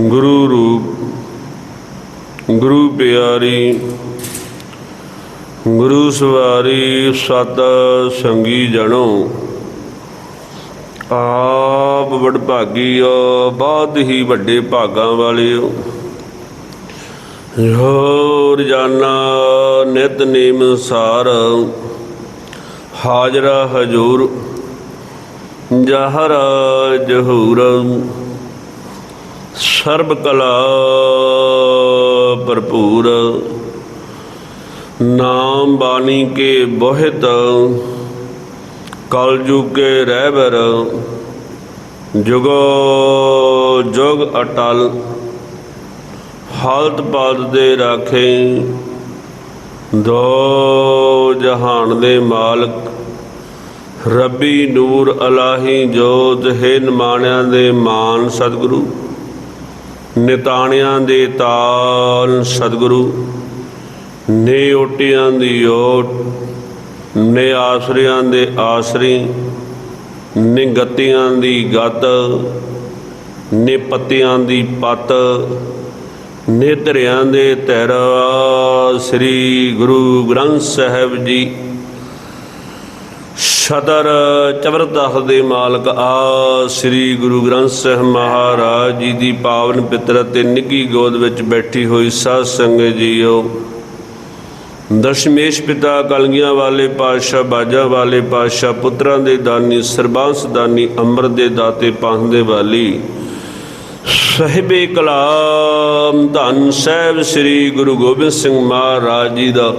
ਗੁਰੂ ਰੂਪ, ਗੁਰੂ ਪਿਆਰੀ, ਗੁਰੂ ਸਵਾਰੀ ਸਤ ਸੰਗੀ ਜਣੋ। ਆਪ ਵਡਭਾਗੀਓ, ਬਹੁਤ ਹੀ ਵੱਡੇ ਭਾਗਾਂ ਵਾਲਿਓ। ਜੋ ਰੋਜ਼ਾਨਾ ਨਿਤ ਨੇਮ ਸਾਰ, ਹਾਜ਼ਰਾ ਹਜੂਰ, ਜਹਰ ਜਹੂਰ। ਸਰਬ ਕਲਾ ਭਰਪੂਰ। ਨਾਮ ਬਾਣੀ ਕੇ ਬੋਹਿਤ, ਕਲ ਕੇ ਰਹਿਬਰ ਜੁਗੋ ਜੁਗ ਅਟਲ। ਹਾਲਤ ਪਾਲਤ ਦੇ ਰਾਖੇ, ਦੋ ਜਹਾਨ ਦੇ ਮਾਲਕ। ਰੱਬੀ ਨੂਰ ਅਲਾਹੀ ਜੋਤ, ਹੈ ਨਿਮਾਣਿਆਂ ਦੇ ਮਾਨ ਸਤਿਗੁਰੂ। ਨਿਤਾਣਿਆਂ ਦੇ ਤਾਲ ਸਤਿਗੁਰੂ, ਨੇ ਓਟਿਆਂ ਦੀ ਓਟ, ਨੇ ਆਸਰਿਆਂ ਦੇ ਆਸਰੀ, ਨੇ ਗੱਤੀਆਂ ਦੀ ਗੱਤ, ਨੇ ਪੱਤਿਆਂ ਦੀ ਪੱਤ, ਨੇ ਧਰਿਆਂ ਦੇ ਧਰ, ਸ੍ਰੀ ਗੁਰੂ ਗ੍ਰੰਥ ਸਾਹਿਬ ਜੀ। ਸਦਰ ਚਵਰਦਾਸ ਦੇ ਮਾਲਕ ਆ, ਸ੍ਰੀ ਗੁਰੂ ਗ੍ਰੰਥ ਸਾਹਿਬ ਮਹਾਰਾਜ ਜੀ ਦੀ ਪਾਵਨ ਪਿਤਰ ਤੇ ਨਿੱਗੀ ਗੋਦ ਵਿੱਚ ਬੈਠੀ ਹੋਈ ਸਾਧ ਸੰਗਤ ਜੀਓ। ਦਸ਼ਮੇਸ਼ ਪਿਤਾ ਕਲਗੀਆਂ ਵਾਲੇ ਪਾਤਸ਼ਾਹ, ਬਾਜਾ ਵਾਲੇ ਪਾਤਸ਼ਾਹ, ਪੁੱਤਰਾਂ ਦੇ ਦਾਨੀ, ਸਰਬਾਂਸ ਦਾਨੀ, ਅੰਮ੍ਰਿਤ ਦੇ ਦਾਤੇ ਪੰਥ ਦੇ ਵਾਲੀ ਸਹਿਬੇ ਕਲਾਮ ਧੰਨ ਸਾਹਿਬ ਸ੍ਰੀ ਗੁਰੂ ਗੋਬਿੰਦ ਸਿੰਘ ਮਹਾਰਾਜ ਜੀ ਦਾ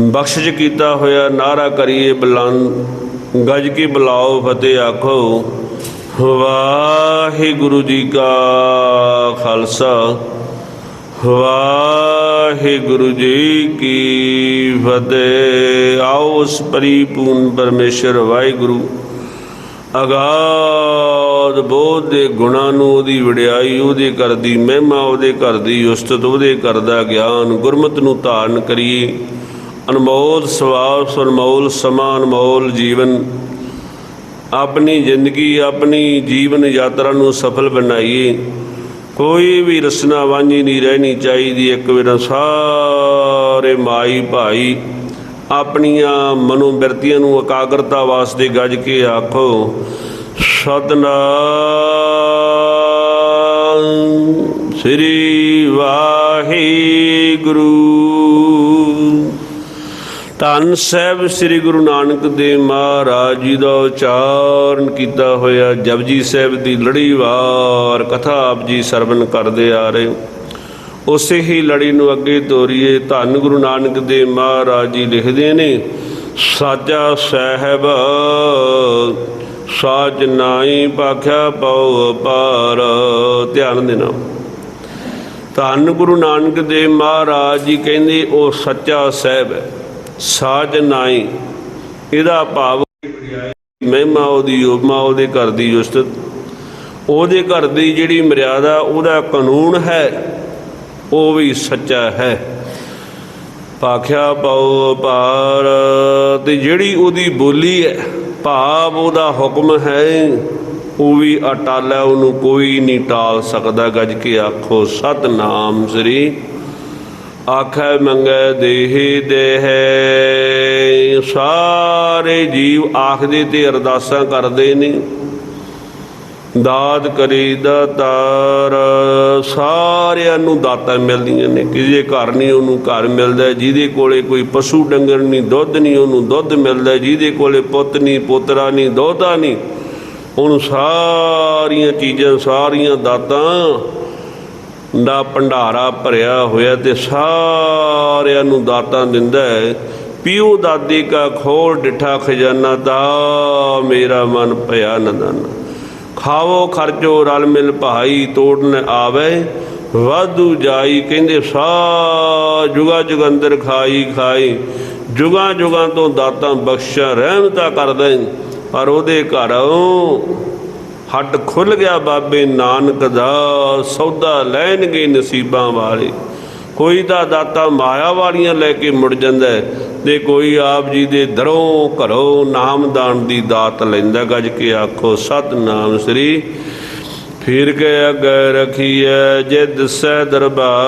ਬਖਸ਼ਿਸ਼ ਕੀਤਾ ਹੋਇਆ ਨਾਰਾ ਕਰੀਏ ਬੁਲੰਦ, ਗਜ ਕੇ ਬੁਲਾਓ ਫਤਿਹ ਆਖੋ, ਵਾਹਿਗੁਰੂ ਜੀ ਕਾ ਖਾਲਸਾ, ਵਾਹਿਗੁਰੂ ਜੀ ਕੀ ਫਤਿਹ। ਆਓ ਉਸ ਪਰਿਪੂਰਨ ਪਰਮੇਸ਼ਰ ਵਾਹਿਗੁਰੂ, ਅਗਾਧ ਬੋਧ ਦੇ ਗੁਣਾਂ ਨੂੰ ਉਹਦੀ ਵਡਿਆਈ, ਉਹਦੇ ਕਰਦੀ ਮਹਿਮਾ, ਉਹਦੇ ਕਰਦੀ ਉਸਤਤ, ਉਹਦੇ ਕਰਦਾ ਗਿਆਨ, ਗੁਰਮਤ ਨੂੰ ਧਾਰਨ ਕਰੀਏ। ਅਨਮੋਲ ਸਵਾਸ ਅਨਮੋਲ ਸਮਾਂ ਅਨਮੋਲ ਜੀਵਨ। ਆਪਣੀ ਜ਼ਿੰਦਗੀ, ਆਪਣੀ ਜੀਵਨ ਯਾਤਰਾ ਨੂੰ ਸਫਲ ਬਣਾਈਏ। ਕੋਈ ਵੀ ਰਸਨਾ ਵਾਂਝੀ ਨਹੀਂ ਰਹਿਣੀ ਚਾਹੀਦੀ, ਇੱਕ ਵੇਰਾ ਸਾਰੇ ਮਾਈ ਭਾਈ। ਆਪਣੀਆਂ ਮਨੋਬਿਰਤੀਆਂ ਨੂੰ ਇਕਾਗਰਤਾ ਵਾਸਤੇ ਗੱਜ ਕੇ ਆਖੋ, ਸਤਨਾਮ ਸ੍ਰੀ ਵਾਹਿਗੁਰੂ। ਧੰਨ ਸਾਹਿਬ ਸ੍ਰੀ ਗੁਰੂ ਨਾਨਕ ਦੇਵ ਮਹਾਰਾਜ ਜੀ ਦਾ ਉਚਾਰਨ ਕੀਤਾ ਹੋਇਆ। ਜਪਜੀ ਸਾਹਿਬ ਦੀ ਲੜੀਵਾਰ ਕਥਾ ਆਪ ਜੀ ਸਰਵਨ ਕਰਦੇ ਆ ਰਹੇ ਹੋ। ਉਸੇ ਹੀ ਲੜੀ ਨੂੰ ਅੱਗੇ ਤੋਰੀਏ। ਧੰਨ ਗੁਰੂ ਨਾਨਕ ਦੇਵ ਮਹਾਰਾਜ ਜੀ ਲਿਖਦੇ ਨੇ, ਸਾਜਾ ਸਾਹਿਬ, ਸਾਜ ਨਾਈ ਪਾਖਿਆ ਪਉ ਪਾਰ ਧਿਆਨ ਦੇਣਾ। ਧੰਨ ਗੁਰੂ ਨਾਨਕ ਦੇਵ ਮਹਾਰਾਜ ਜੀ ਕਹਿੰਦੇ, ਉਹ ਸੱਚਾ ਸਾਹਿਬ ਹੈ। ਸਾਜ ਨਾਈ, ਇਹਦਾ ਭਾਵ ਮਹਿਮਾ ਉਹਦੀ ਉਪਮਾ ਉਹਦੇ ਘਰ ਦੀ ਉਸਤਤ ਉਹਦੇ ਘਰ ਦੀ ਜਿਹੜੀ ਮਰਿਆਦਾ, ਉਹਦਾ ਕਾਨੂੰਨ ਹੈ, ਉਹ ਵੀ ਸੱਚਾ ਹੈ। ਪਾਖਿਆ ਪਾਉ ਪਾਰ ਤੇ ਜਿਹੜੀ ਉਹਦੀ ਬੋਲੀ ਹੈ, ਭਾਵ ਉਹਦਾ ਹੁਕਮ ਹੈ, ਉਹ ਵੀ ਅਟਲ ਹੈ, ਉਹਨੂੰ ਕੋਈ ਨਹੀਂ ਟਾਲ ਸਕਦਾ। ਗੱਜ ਕੇ ਆਖੋ, ਸਤਨਾਮ ਸ੍ਰੀ ਆਖੈ ਮੰਗੈ ਦੇਹੀ ਦੇਹ। ਸਾਰੇ ਜੀਵ ਆਖਦੇ ਤੇ ਅਰਦਾਸਾਂ ਕਰਦੇ ਨੇ। ਦਾਤ ਕਰੀ ਦਾਤਾਰ ਸਾਰਿਆਂ ਨੂੰ ਦਾਤਾਂ ਮਿਲਦੀਆਂ ਨੇ। ਕਿਸੇ ਘਰ ਨਹੀਂ ਉਹਨੂੰ ਘਰ ਮਿਲਦਾ। ਜਿਹਦੇ ਕੋਲੇ ਕੋਈ ਪਸ਼ੂ ਡੰਗਰ ਨਹੀਂ, ਦੁੱਧ ਨਹੀਂ, ਉਹਨੂੰ ਦੁੱਧ ਮਿਲਦਾ। ਜਿਹਦੇ ਕੋਲੇ ਪੁੱਤ ਨਹੀਂ, ਪੋਤਰਾ ਨਹੀਂ ਦੋਤਾ ਨਹੀਂ। ਉਹਨੂੰ ਸਾਰੀਆਂ ਚੀਜ਼ਾਂ, ਸਾਰੀਆਂ ਦਾਤਾਂ ਦਾ ਭੰਡਾਰਾ ਭਰਿਆ ਹੋਇਆ ਤੇ ਸਾਰਿਆਂ ਨੂੰ ਦਾਤਾਂ ਦਿੰਦਾ ਹੈ। ਪਿਓ ਦਾਦੀ ਕਾ ਖੋਲ ਡਿਠਾ ਖਜ਼ਾਨਾ ਦਾ, ਮੇਰਾ ਮਨ ਭਇਆ ਨਦਨ ਖਾਵੋ ਖਰਚੋ ਰਲ ਮਿਲ ਭਾਈ ਤੋੜਨ ਆਵੇ, ਵਾਧੂ ਜਾਈ ਕਹਿੰਦੇ ਸਾ ਜੁਗਾ ਜੁਗੰਦਰ ਖਾਈ ਖਾਈ, ਜੁਗਾ ਜੁਗਾਂ ਤੋਂ ਦਾਤਾਂ ਬਖਸ਼ਾ ਰਹਿਮਤਾ ਕਰਦੇ ਪਰ ਉਹਦੇ ਘਰੋਂ ਹੱਡ ਖੁੱਲ ਗਿਆ ਬਾਬੇ ਨਾਨਕ ਦਾ, ਸੌਦਾ ਲੈਣਗੇ ਨਸੀਬਾਂ ਵਾਲੇ। ਕੋਈ ਤਾਂ ਦਾਤਾ ਮਾਇਆ ਵਾਲੀਆਂ ਲੈ ਕੇ ਮੁੜ ਜਾਂਦਾ ਤੇ ਕੋਈ ਆਪ ਜੀ ਦੇ ਦਰੋਂ ਘਰੋਂ ਨਾਮਦਾਨ ਦੀ ਦਾਤ ਲੈਂਦਾ। ਗੱਜ ਕੇ ਆਖੋ, ਸਤਨਾਮ ਸ੍ਰੀ। ਫਿਰ ਕੇ ਅੱਗੇ ਰਖੀਐ ਜੇ ਦਿਸੈ ਦਰਬਾਰ।